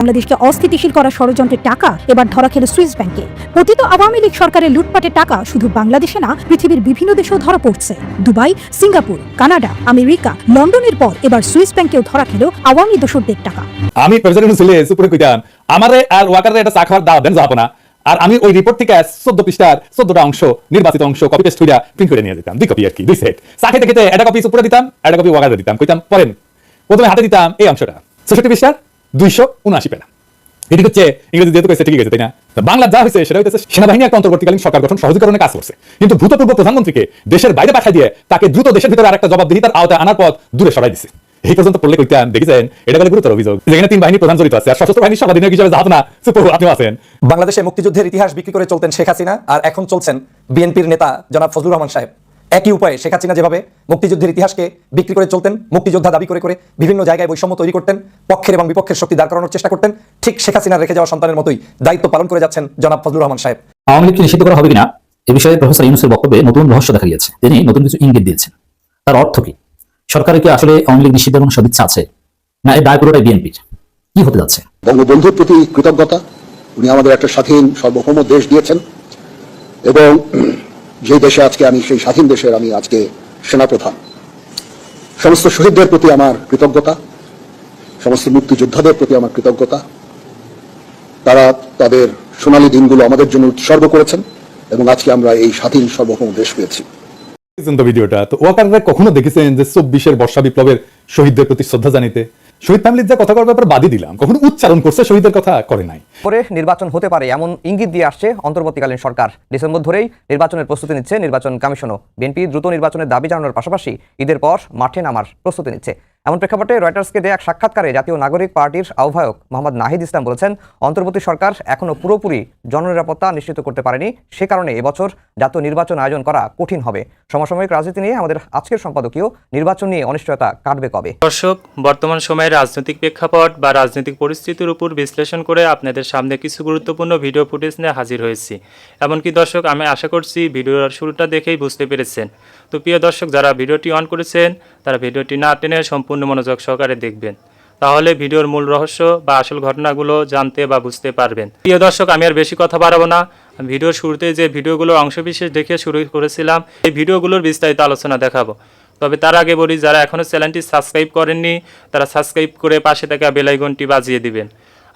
বাংলাদেশকে অস্থিতিশীল করার ষড়যন্ত্রের টাকা এবার ধরা খেল সুইস ব্যাংকে। পতিত আওয়ামী লীগ সরকারের লুটপাটের টাকা শুধু বাংলাদেশে না, পৃথিবীর বিভিন্ন দেশেও ধরা পড়ছে। দুবাই, সিঙ্গাপুর, কানাডা, আমেরিকা, লন্ডনের পর এবার সুইস ব্যাংকেও ধরা খেল আওয়ামী দোসরদের টাকা। আমি প্রেসিডেন্ট ছিলে সুপুরে কইতাম আমারে আর ওয়াকারে এটা চা দাওয়াত দেন যাব না আর আমি ওই রিপোর্ট থেকে চোদ্দ পৃষ্ঠার চোদ্দটা অংশ, নির্বাচিত অংশ কপি পেস্ট হইয়া প্রিন্ট করে নিয়ে যেতাম। দুই কপি আর কি, দুই সেট চা খেতে খেতে একটা কপি উপরে দিতাম, একটা কপি ওয়াকারে দিতাম। কইতাম, পড়েন। প্রথমে হাতে দিতাম এই অংশটা। ছেষট্টি পৃষ্ঠার দুইশো উনআশি পেনা এটি হচ্ছে ইংরেজি যেহেতু গেছে, তাই না? বাংলা যা হয়েছে সেটা হচ্ছে সেনাবাহিনী একটা অন্তর্বর্তীকালীন সরকার গঠন সহজীকরণে কাজ করছে। কিন্তু ভূতপূর্ব প্রধানমন্ত্রীকে দেশের বাইরে দিয়ে তাকে দ্রুত দেশের ভিতরে আরেকটা আওতায় আনার পথ দূরে সরাই দিছে। এই পর্যন্ত পড়লে কইতাম দেখেছেন, এটা বলে গুরুতর অভিযোগ যেখানে তিন বাহিনী প্রধান জড়িত আছে। আর সশস্ত্র বাহিনীর সর্বাধিনায়ক হিসেবে না আছেন। বাংলাদেশে মুক্তিযুদ্ধের ইতিহাস বিক্রি করে চলতেন শেখ হাসিনা, আর এখন চলছেন বিএনপির নেতা জনাব ফজলুর রহমান সাহেব। একই উপায়ে শেখ হাসিনা যেভাবে মুক্তিযুদ্ধের ইতিহাসকে বিক্রি করে চলতেন মুক্তিযোদ্ধা দাবি করে করে বিভিন্ন জায়গায় বৈষম্য তৈরি করতেন পক্ষের এবং বিপক্ষের শক্তি দাঁড় করানোর চেষ্টা করতেন ঠিক শেখ হাসিনার রেখে যাওয়া সন্তানের মতোই দায়িত্ব পালন করে যাচ্ছেন জনাব ফজলুর রহমান সাহেব। আওয়ামী লীগকে নিষিদ্ধ করা হবে কিনা এ বিষয়ে প্রফেসর ইউনুসের বক্তব্যে নতুন রহস্য দেখা গিয়েছে। তিনি নতুন কিছু ইঙ্গিত দিয়েছেন। তার অর্থ কি? সরকারের কি আসলে আওয়ামী লীগ নিষিদ্ধের কোনো সদিচ্ছা আছে? না এই দায় পুরোটাই বিএনপির। কি হতে যাচ্ছে? বঙ্গবন্ধুর প্রতি কৃতজ্ঞতা। উনি আমাদের একটা স্বাধীন সার্বভৌম দেশ দিয়েছেন। এবং যে দেশে আজকে আমি, সেই স্বাধীন দেশের আমি আজকে সেনাপ্রধান। সমস্ত শহীদদের প্রতি আমার কৃতজ্ঞতা, সমস্ত মুক্তিযোদ্ধাদের প্রতি আমার কৃতজ্ঞতা। তারা তাদের সোনালী দিনগুলো আমাদের জন্য উৎসর্গ করেছেন এবং আজকে আমরা এই স্বাধীন সার্বভৌম দেশ পেয়েছি। ভিডিওটা, তো ওয়াকাররা কখনো দেখেছেন যে চব্বিশের বর্ষা বিপ্লবের শহীদদের প্রতি শ্রদ্ধা জানিতে? শহীদ ফ্যামিলির যা কথা করার ব্যাপারে বাদই দিলাম। কখনো উচ্চারণ করছে, শহীদের কথা করে নাই। পরে নির্বাচন হতে পারে এমন ইঙ্গিত দিয়ে আসছে অন্তর্বর্তীকালীন সরকার। ডিসেম্বর ধরেই নির্বাচনের প্রস্তুতি নিচ্ছে নির্বাচন কমিশনও। বিএনপি দ্রুত নির্বাচনের দাবি জানানোর পাশাপাশি ঈদের পর মাঠে নামার প্রস্তুতি নিচ্ছে। এমন প্রেক্ষাপটে রয়টার্সকে দেয়া এক সাক্ষাৎকারে জাতীয় নাগরিক পার্টির আহ্বায়ক মোহাম্মদ নাহিদ ইসলাম বলেছেন, অন্তর্বর্তী সরকার এখনও পুরোপুরি জননিরাপত্তা নিশ্চিত করতে পারেনি। সে কারণে এবছর জাতীয় নির্বাচন আয়োজন করা কঠিন হবে। সমসাময়িক রাজনীতি নিয়ে আমাদের আজকের সম্পাদকীয় নির্বাচন নিয়ে অনিশ্চয়তা কাটবে কবে? দর্শক, বর্তমান সময়ে রাজনৈতিক প্রেক্ষাপট বা রাজনৈতিক পরিস্থিতির উপর বিশ্লেষণ করে আপনাদের সামনে কিছু গুরুত্বপূর্ণ ভিডিও ফুটেজ নিয়ে হাজির হয়েছি। এমনকি দর্শক, আমি আশা করছি ভিডিওর শুরুটা দেখেই বুঝতে পেরেছেন। তো প্রিয় দর্শক, যারা ভিডিওটি অন করেছেন তারা ভিডিওটি না টেনে সম্পূর্ণ মনোযোগ সহকারে দেখবেন। তাহলে ভিডিওর মূল রহস্য বা আসল ঘটনাগুলো জানতে বা বুঝতে পারবেন। প্রিয় দর্শক, আমি আর বেশি কথা বাড়াবো না। ভিডিওর শুরুতে যে ভিডিওগুলোর অংশবিশেষ দেখে শুরু করেছিলাম, এই ভিডিওগুলোর বিস্তারিত আলোচনা দেখাবো। তবে তার আগে বলি, যারা এখনও চ্যানেলটি সাবস্ক্রাইব করেননি, তারা সাবস্ক্রাইব করে পাশে থাকা বেলাইকনটি বাজিয়ে দিবেন।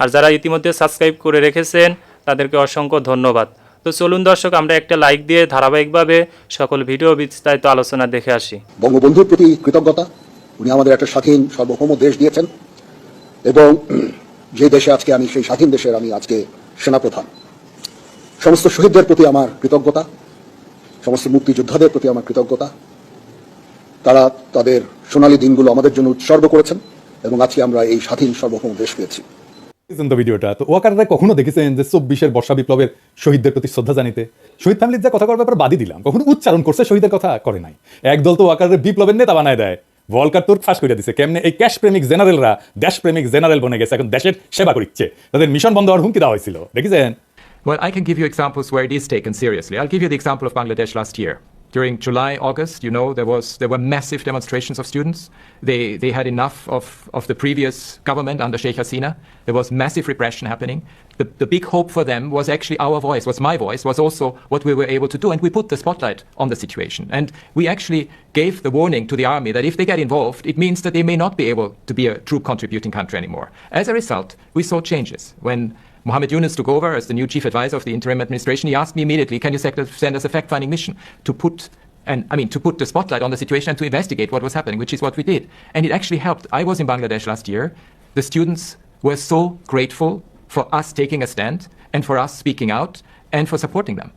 আর যারা ইতিমধ্যে সাবস্ক্রাইব করে রেখেছেন, তাদেরকে অসংখ্য ধন্যবাদ। তো চলুন দর্শক, আমরা একটা লাইক দিয়ে ধারাবাহিকভাবে সকল ভিডিও বিস্তারিত আলোচনা দেখে আসি। বঙ্গবন্ধুর প্রতি কৃতজ্ঞতা। উনি আমাদের একটা স্বাধীন, সার্বভৌম দেশ দিয়েছেন। এবং যে দেশে আজকে আমি, সেই স্বাধীন দেশের আমি আজকে সেনাপ্রধান। সমস্ত শহীদদের প্রতি আমার কৃতজ্ঞতা। সমস্ত মুক্তিযোদ্ধাদের প্রতি আমার কৃতজ্ঞতা। তারা তাদের সোনালী দিনগুলো আমাদের জন্য উৎসর্গ করেছেন। এবং আজকে আমরা এই স্বাধীন, সার্বভৌম দেশ পেয়েছি। ভিডিওটা তো ওয়াকাররা কখনো দেখেছেন যে চব্বিশের বর্ষা বিপ্লবের শহীদদের প্রতি শ্রদ্ধা জানিতে? শহীদ ফ্যামিলির যা কথা করার ব্যাপারে বাদই দিলাম। কখনো উচ্চারণ করছে শহীদের কথা করে নাই। একদল তো ওয়াকারের বিপ্লবের নেতা বানায় দেয়। ভলকার তুর্ক ফাঁস করে দিছে। কেমনে এই ক্যাশ প্রেমিক জেনারেলরা দেশ প্রেমিক জেনারেল বনে গেছে এখন দেশের সেবা করছে তাদের মিশন বন্ধ হওয়ার হুমকি দেওয়া হয়েছিল। দেখেছেন? Well, I can give you examples where it is taken seriously. I'll give you the example of Bangladesh last year. During July, August, you know, there was there were massive demonstrations of students. They they had enough of, of the previous government under Sheikh Hasina. There was massive repression happening. The, the big hope for them was actually our voice, was my voice, was also what we were able to do. And we put the spotlight on the situation. And we actually gave the warning to the army that if they get involved, it means that they may not be able to be a true contributing country anymore. As a result, we saw changes. When Mohammed Yunus took over as the new chief advisor of the interim administration. He asked me immediately, "Can you send us a fact-finding mission to put and I mean to put the spotlight on the situation and to investigate what was happening?" Which is what we did, and it actually helped. I was in Bangladesh last year. The students were so grateful for us taking a stand and for us speaking out and for supporting them.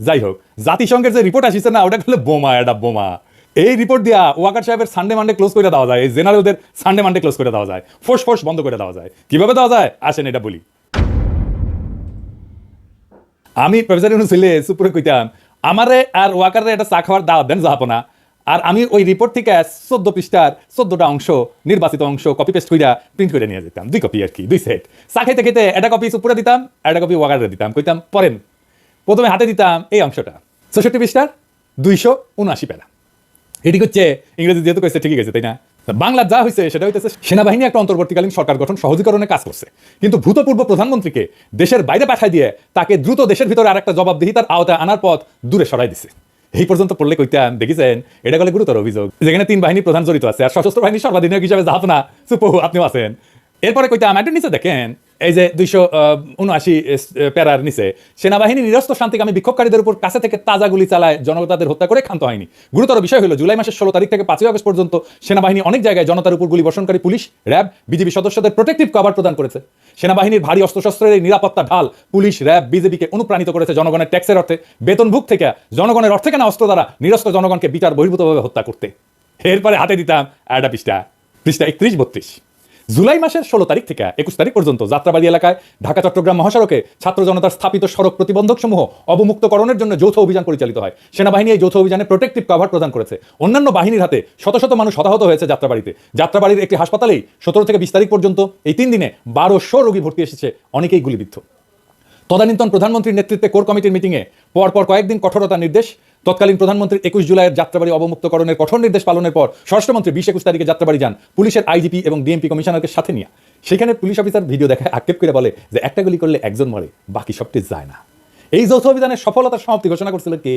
যাই হোক জাতিসংঘের যে report আসিছে না ওটা হলো বোমা এটা বোমা এই রিপোর্ট দিয়া ওয়াকার সাহেবের সানডে মানডে ক্লোজ করে দেওয়া যায় এই জেনারেলদের সানডে মানডে ক্লোজ করে দেওয়া যায় ফোর্স ফোর্স বন্ধ করে দেওয়া যায় কীভাবে দেওয়া যায় আসেন এটা বলি আমি প্রফেসর ইউনুস ছিলে সুপুরে কইতাম, আমারে আর ওয়াকারে এটা চা খাওয়ার দাওয়াত দেন যাব না আর আমি ওই রিপোর্ট থেকে চোদ্দ পৃষ্ঠার চোদ্দটা অংশ, নির্বাচিত অংশ কপি পেস্ট কইরা প্রিন্ট করে নিয়ে যেতাম। দুই কপি আর কি দুই সেট চা খেতে খেতে একটা কপি সুপুরে দিতাম একটা কপি ওয়াকারে দিতাম। কইতাম পরেন প্রথমে হাতে দিতাম এই অংশটা। ছেষট্টি পৃষ্ঠার দুইশো উনআশি পেলা। এটি হচ্ছে ইংরেজি যেহেতু কইছে ঠিকই গেছে, তাই না? বাংলা যা হয়েছে সেটা হইতেছে সেনাবাহিনী একটা অন্তর্বর্তীকালীন সরকার গঠন, সহজীকরণে কাজ করছে। কিন্তু ভূতপূর্ব প্রধানমন্ত্রীকে দেশের বাইরে পাঠায় দিয়ে তাকে দ্রুত দেশের ভিতরে আরেকটা জবাবদিহিতার আওতায় আনার পথ দূরে সরাই দিছে। এই পর্যন্ত পড়লে কইতাম দেখেছেন, এটা গেলে গুরুতর অভিযোগ। যেখানে তিন বাহিনী প্রধান জড়িত আছে, আর সশস্ত্র বাহিনী সর্বাধিনায়ক হিসাবে জাহাপনা, সুপহু, আপনিও আছেন। এরপরে কইতাম একটা নিচে দেখেন এই যে দুইশো উনআশি প্যারার নিচে সেনাবাহিনী নিরস্ত শান্তিকামী বিক্ষোভকারীদের উপর কাছে থেকে তাজা গুলি চালায় জনতা তাদের হত্যা করে ক্ষান্ত হয়নি। গুরুতর বিষয় হলো, জুলাই মাসের ষোলো তারিখ থেকে পাঁচই আগস্ট পর্যন্ত সেনাবাহিনী অনেক জায়গায় জনতার উপর গুলি বর্ষণকারী পুলিশ, র্যাব বিজেপি সদস্যদের প্রোটেক্টিভ কভার প্রদান করেছে। সেনাবাহিনীর ভারী অস্ত্রশস্ত্রের এই নিরাপত্তা ঢাল পুলিশ, র্যাব বিজেপিকে অনুপ্রাণিত করেছে জনগণের ট্যাক্সের অর্থে। বেতনভুক থেকে জনগণের অর্থে কেনা অস্ত্র দ্বারা নিরস্ত্র জনগণকে বিচার বহির্ভূতভাবে হত্যা করতে। এরপরে হাতে দিতাম একটা পৃষ্ঠা পৃষ্ঠা একত্রিশ, বত্রিশ। জুলাই মাসের ষোলো তারিখ থেকে একুশ তারিখ পর্যন্ত যাত্রাবাড়ি এলাকায় ঢাকা, চট্টগ্রাম মহাসড়কে ছাত্র জনতার স্থাপিত সড়ক প্রতিবন্ধক সমূহ অবমুক্তকরণের জন্য যৌথ অভিযান পরিচালিত হয়। সেনাবাহিনী এই যৌথ অভিযানে প্রোটেক্টিভ কভার প্রদান করেছে। অন্যান্য বাহিনীর হাতে শত শত মানুষ হতাহত হয়েছে যাত্রাবাড়িতে। যাত্রাবাড়ির একটি হাসপাতালেই সতেরো থেকে বিশ তারিখ পর্যন্ত এই তিন দিনে বারোশো রোগী ভর্তি এসেছে। অনেকেই গুলিবিদ্ধ। তদানীন্তন প্রধানমন্ত্রীর নেতৃত্বে কোর কমিটির মিটিংয়ে পরপর কয়েকদিন কঠোরতা নির্দেশ। তৎকালীন প্রধানমন্ত্রীর একুশ জুলাইয়ের যাত্রাবাড়ি অবমুক্তকরণের কঠোর নির্দেশ পালনের পর স্বরাষ্ট্রমন্ত্রী বিশ একুশ তারিখে যাত্রাবাড়ি যান পুলিশের আইজিপি এবং ডিএমপি কমিশনারকে সাথে নিয়ে। সেখানে পুলিশ অফিসার ভিডিও দেখায় আক্ষেপ করে বলে যে একটা গুলি করলে একজন মরে, বাকি সবটি যায় না। এই যৌথ অভিযানের সফলতার সমাপ্তি ঘোষণা করছিল কে?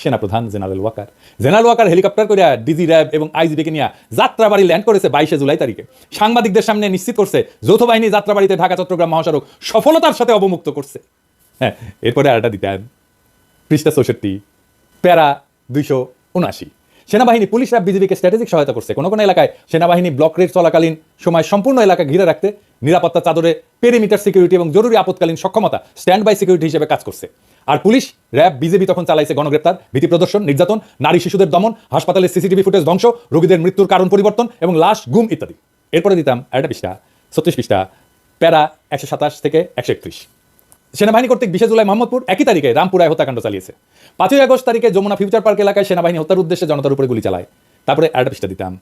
সেনাপ্রধান general Waker. General Waker helicopter করে ডিজি র্যাব এবং আইজিবিকে নিয়ে যাত্রাবাড়ি ল্যান্ড করেছে বাইশে জুলাই তারিখে। সাংবাদিকদের সামনে নিশ্চিত করছে যৌথ বাহিনী যাত্রাবাড়িতে ঢাকা, চট্টগ্রাম মহাসড়ক সফলতার সাথে অবমুক্ত করছে। হ্যাঁ এরপরে আরেকটা দিতেন পৃষ্ঠা চৌষট্টি, প্যারা দুইশো উনআশি। সেনাবাহিনী, পুলিশ র্যাব বিজেপিকে স্ট্র্যাটেজিক সহায়তা করছে। কোনো কোনো এলাকায় সেনাবাহিনী ব্লক রেড চলাকালীন সময় সম্পূর্ণ এলাকা ঘিরে রাখতে, নিরাপত্তা চাদরে পেরিমিটার সিকিউরিটি এবং জরুরি আপৎকালীন সক্ষমতা স্ট্যান্ড বাই সিকিউরিটি হিসেবে কাজ করছে। আর পুলিশ, র্যাব, বিজেপি তখন চালাইছে গণগ্রেপ্তার, ভীতি প্রদর্শন, নির্যাতন, নারী শিশুদের দমন হাসপাতালের সিসিটিভি ফুটেজ ধ্বংস, রোগীদের মৃত্যুর কারণ পরিবর্তন এবং লাশ, গুম ইত্যাদি। এরপরে দিতাম একটা পৃষ্ঠা, ছত্রিশ পৃষ্ঠা, প্যারা একশো সাতাশ থেকে একশো একত্রিশ। সেনাবাহিনী কর্তৃক বিশে জুলাই মোহাম্মদপুর একই তারিখে রামপুরায় হত্যাকাণ্ড চালিয়েছে। পাঁচই আগস্ট তারিখে যমুনা ফিউচার পার্ক এলাকায় সেনাবাহিনী হত্যার উদ্দেশ্যে জনতার উপরে গুলি চালায়। তারপরে একটা পৃষ্ঠা দিতাম।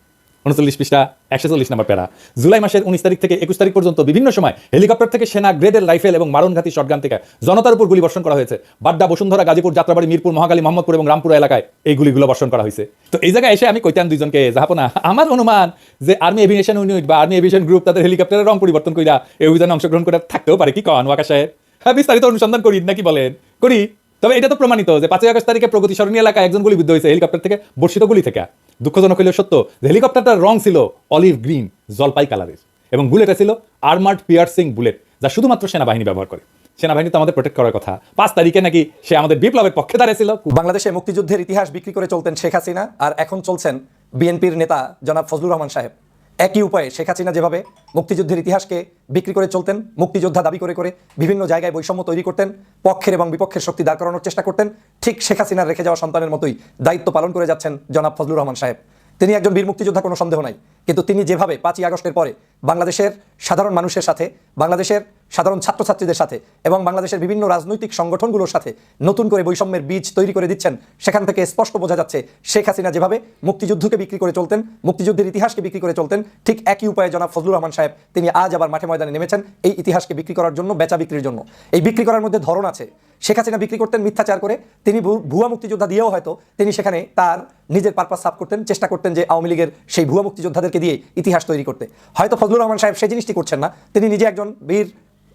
উনচল্লিশ পৃষ্ঠা, একশো চল্লিশ নম্বর প্যারা। জুলাই মাসের উনিশ তারিখ থেকে একুশ তারিখ পর্যন্ত বিভিন্ন সময় হেলিকপ্টার থেকে সেনা গ্রেডের রাইফেল এবং মারণঘাতী শটগান থেকে জনতার উপর গুলি বর্ষণ করা হয়েছে। বাড্ডা, বসুন্ধরা, গাজীপুর, যাত্রাবাড়ি, মিরপুর মহাকালী মোহাম্মদপুর এবং রামপুরা এলাকায় এই গুলিগুলো বর্ষণ করা হয়েছে। তো এই জায়গায় এসে আমি কইতাম দুইজনকে যাহাপনা আমার অনুমান যে আর্মি এভিয়েশন ইউনিট বা আর্মি এভিয়েশন গ্রুপ তাদের হেলিকপ্টারের রং পরিবর্তন কইরা এই অভিযানে অংশগ্রহণ করে থাকতেও পারে। কি কন ওয়াকা সাহেব? হ্যাঁ বিস্তারিত অনুসন্ধান করি নাকি বলেন? করি। তবে এটা তো প্রমাণিত যে পাঁচই আগস্ট তারিখে প্রগতি সরণী এলাকায় একজন গুলিবিদ্ধ হয়েছে হেলিকপ্টার থেকে বর্ষিত গুলি থেকে। দুঃখজনক হলেও সত্য যে হেলিকপ্টারটার রং ছিল অলিভ গ্রিন, জলপাই কালারের। এবং বুলেটটা ছিল আর্মার্ড পিয়ার্সিং বুলেট, যা শুধুমাত্র সেনাবাহিনী ব্যবহার করে। সেনাবাহিনী তো আমাদের প্রোটেক্ট করার কথা। পাঁচ তারিখে নাকি সে আমাদের বিপ্লবের পক্ষে দাঁড়িয়েছিল বাংলাদেশে মুক্তিযুদ্ধের ইতিহাস বিক্রি করে চলতেন শেখ হাসিনা, আর এখন চলছেন বিএনপির নেতা জনাব ফজলুর রহমান সাহেব। একই উপায়ে শেখ হাসিনা যেভাবে মুক্তিযুদ্ধের ইতিহাসকে বিক্রি করে চলতেন, মুক্তিযোদ্ধা দাবি করে করে বিভিন্ন জায়গায় বৈষম্য তৈরি করতেন, পক্ষের এবং বিপক্ষের শক্তি দাঁড় করানোর চেষ্টা করতেন, ঠিক শেখ হাসিনার রেখে যাওয়া সন্তানের মতোই দায়িত্ব পালন করে যাচ্ছেন জনাব ফজলুর রহমান সাহেব। তিনি একজন বীর মুক্তিযোদ্ধা, কোনো সন্দেহ নাই। কিন্তু তিনি যেভাবে পাঁচই আগস্টের পরে বাংলাদেশের সাধারণ মানুষের সাথে, বাংলাদেশের সাধারণ ছাত্রছাত্রীদের সাথে এবং বাংলাদেশের বিভিন্ন রাজনৈতিক সংগঠনগুলোর সাথে নতুন করে বৈষম্যের বীজ তৈরি করে দিচ্ছেন, সেখান থেকে স্পষ্ট বোঝা যাচ্ছে শেখ হাসিনা যেভাবে মুক্তিযুদ্ধকে বিক্রি করে চলতেন, মুক্তিযুদ্ধের ইতিহাসকে বিক্রি করে চলতেন, ঠিক একই উপায়ে জনাব ফজলুর রহমান সাহেব তিনি আজ আবার মাঠে ময়দানে নেমেছেন এই ইতিহাসকে বিক্রি করার জন্য, বেচা বিক্রির জন্য। এই বিক্রি করার মধ্যে ধরন আছে। শেখ হাসিনা বিক্রি করতেন মিথ্যাচার করে, তিনি ভুয়া মুক্তিযোদ্ধা দিয়েও হয়তো তিনি সেখানে তার নিজের পারপাস সাফ করতেন, চেষ্টা করতেন যে আওয়ামী লীগের সেই ভুয়া মুক্তিযোদ্ধাদেরকে দিয়ে ইতিহাস তৈরি করতে। হয়তো ফজলুর রহমান সাহেব সেই জিনিসটি করছেন না, তিনি নিজে একজন বীর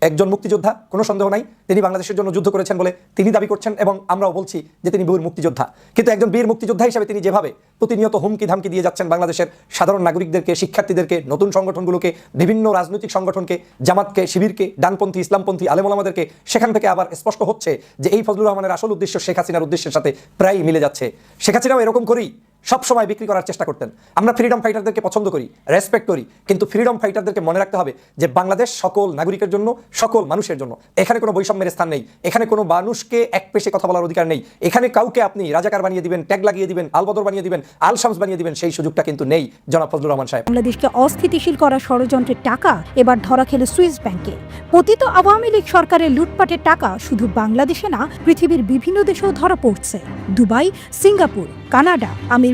একজন মুক্তিযোদ্ধা, কোনো সন্দেহ নাই। তিনি বাংলাদেশের জন্য যুদ্ধ করেছেন বলে তিনি দাবি করছেন এবং আমরাও বলছি যে তিনি বীর মুক্তিযোদ্ধা। কিন্তু একজন বীর মুক্তিযোদ্ধা হিসেবে তিনি যেভাবে প্রতিনিয়ত হুমকি ধামকি দিয়ে যাচ্ছেন বাংলাদেশের সাধারণ নাগরিকদেরকে, শিক্ষার্থীদেরকে, নতুন সংগঠনগুলোকে, বিভিন্ন রাজনৈতিক সংগঠনকে, জামাতকে, শিবিরকে, ডানপন্থী, ইসলামপন্থী আলেমোলামাদেরকে সেখান থেকে আবার স্পষ্ট হচ্ছে যে এই ফজলুর রহমানের আসল উদ্দেশ্য শেখ হাসিনার উদ্দেশ্যের সাথে প্রায়ই মিলে যাচ্ছে। শেখ হাসিনাও এরকম করেই সব সময় বিক্রি করার চেষ্টা করতেন। আমরা ফ্রিডম ফাইটারদেরকে পছন্দ করি রেসপেক্ট করি, কিন্তু ফ্রিডম ফাইটারদেরকে মনে রাখতে হবে যে বাংলাদেশ সকল নাগরিকের জন্য, সকল মানুষের জন্য। এখানে কোনো বৈষম্যের স্থান নেই, এখানে কোনো মানুষকে এক পেশে কথা বলার অধিকার নেই, এখানে কাউকে আপনি রাজাকার বানিয়ে দিবেন, ট্যাগ লাগিয়ে দিবেন, আলবদর বানিয়ে দিবেন আল শামস বানিয়ে দিবেন, সেই সুযোগটা কিন্তু নেই, জনাব ফজলুর রহমান সাহেব। বাংলাদেশকে অস্থিতিশীল করার ষড়যন্ত্রের টাকা এবার ধরা খেলে সুইস ব্যাংকে। পতিত আওয়ামী লীগ সরকারের লুটপাটের টাকা শুধু বাংলাদেশে না, পৃথিবীর বিভিন্ন দেশেও ধরা পড়ছে। Dubai, Singapore, Canada, America.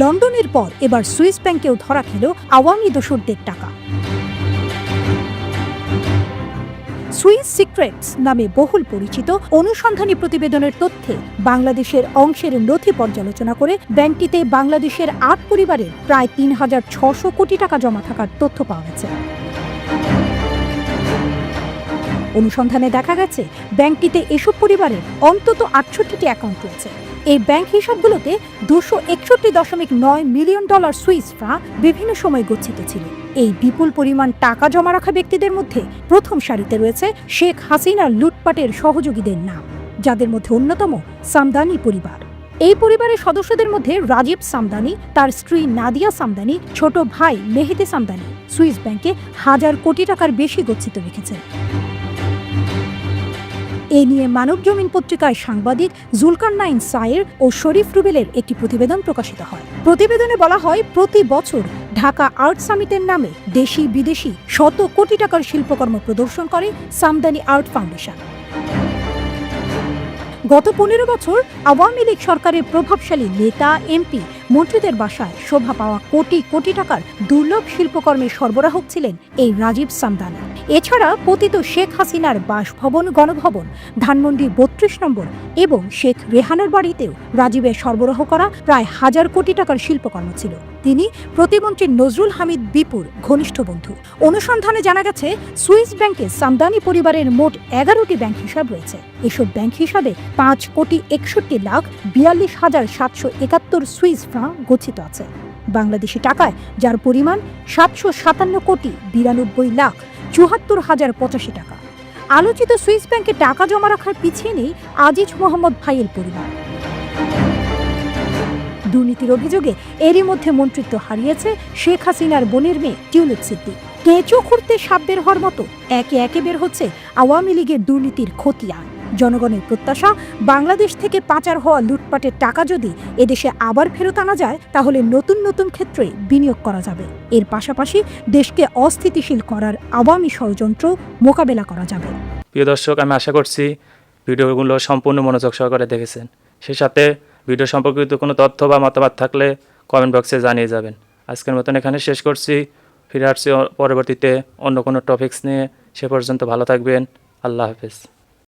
লন্ডনের পর এবার সুইস ব্যাংকেও ধরা খেল আওয়ামী দোসরদের টাকা। সুইস সিক্রেটস নামে বহুল পরিচিত অনুসন্ধানী প্রতিবেদনের তথ্যে বাংলাদেশের অংশের নথি পর্যালোচনা করে ব্যাংকটিতে বাংলাদেশের আট পরিবারের প্রায় তিন হাজার ছশো কোটি টাকা জমা থাকার তথ্য পাওয়া গেছে। অনুসন্ধানে দেখা গেছে, ব্যাংকটিতে এসব পরিবারের অন্তত আটষট্টিটি অ্যাকাউন্ট রয়েছে। এই ব্যাংক হিসাবগুলোতে দুশো একষট্টি দশমিক নয় মিলিয়ন ডলার সুইস ফ্রাঁ বিভিন্ন সময় গচ্ছিত ছিল। এই বিপুল পরিমাণ টাকা জমা রাখা ব্যক্তিদের মধ্যে প্রথম সারিতে রয়েছে শেখ হাসিনার লুটপাটের সহযোগীদের নাম, যাদের মধ্যে অন্যতম সামদানি পরিবার। এই পরিবারের সদস্যদের মধ্যে রাজীব সামদানি, তার স্ত্রী নাদিয়া সামদানি, ছোট ভাই মেহেদি সামদানি সুইস ব্যাংকে হাজার কোটি টাকার বেশি গচ্ছিত রেখেছেন। এ নিয়ে মানব জমিন পত্রিকায় সাংবাদিক জুলকার নাইন সায়ের ও শরীফ রুবেলের একটি প্রতিবেদন প্রকাশিত হয়। প্রতিবেদনে বলা হয়, প্রতি বছর ঢাকা আর্ট সামিটের নামে দেশি বিদেশি শত কোটি টাকার শিল্পকর্ম প্রদর্শন করে সামদানি আর্ট ফাউন্ডেশন। গত পনেরো বছর আওয়ামী লীগ সরকারের প্রভাবশালী নেতা, এমপি মন্ত্রীদের বাসায় শোভা পাওয়া কোটি কোটি টাকার দুর্লভ শিল্পকর্মের সরবরাহক ছিলেন এই রাজীব সামদানি। এছাড়া পতিত শেখ হাসিনার বাসভবন, গণভবন, ধানমন্ডি বত্রিশ নম্বর এবং শেখ রেহানার বাড়িতেও রাজীবের সরবরাহ করা প্রায় হাজার কোটি টাকার শিল্পকর্ম ছিল। তিনি প্রতিমন্ত্রী নজরুল হামিদ বিপুর ঘনিষ্ঠ বন্ধু। অনুসন্ধানে জানা গেছে, সুইস ব্যাংকে সামদানি পরিবারের মোট এগারোটি ব্যাংক হিসাব রয়েছে। এসব ব্যাংক হিসাবে পাঁচ কোটি একষট্টি লাখ বিয়াল্লিশ হাজার সাতশো একাত্তর সুইস ফ্রাঁ গচ্ছিত আছে। বাংলাদেশি টাকায় যার পরিমাণ সাতশো সাতান্ন কোটি বিরানব্বই লাখ চুয়াত্তর হাজার পঁচাশি টাকা। আলোচিত সুইস ব্যাংকে টাকা জমা রাখার পিছিয়ে নেই আজিজ মোহাম্মদ ভাইয়ের পরিবার। দুর্নীতির অভিযোগে এরই মধ্যে মন্ত্রিত্ব হারিয়েছে শেখ হাসিনার বোনের মেয়ে টিউলিপ সিদ্দিক। কেঁচো খুঁড়তে সাপ বের হওয়ার মতো একে একে বের হচ্ছে আওয়ামী লীগের দুর্নীতির খতিয়ান। জনগণের প্রত্যাশা, বাংলাদেশ থেকে পাচার হওয়া লুটপাটের টাকা যদি এদেশে আবার ফেরত আনা যায়, তাহলে নতুন নতুন ক্ষেত্রে বিনিয়োগ করা যাবে। এর পাশাপাশি দেশকে অস্থিতিশীল করার আওয়ামী ষড়যন্ত্র মোকাবেলা করা যাবে। প্রিয় দর্শক, আমি আশা করছি ভিডিওগুলো সম্পূর্ণ মনোযোগ সহকারে দেখেছেন। সেই সাথে ভিডিও সম্পর্কিত কোনো তথ্য বা মতামত থাকলে কমেন্ট বক্সে জানিয়ে যাবেন। আজকের মতন এখানে শেষ করছি। ফিরে আসছি পরবর্তীতে অন্য কোনো টপিকস নিয়ে। সে পর্যন্ত ভালো থাকবেন। আল্লাহ হাফেজ।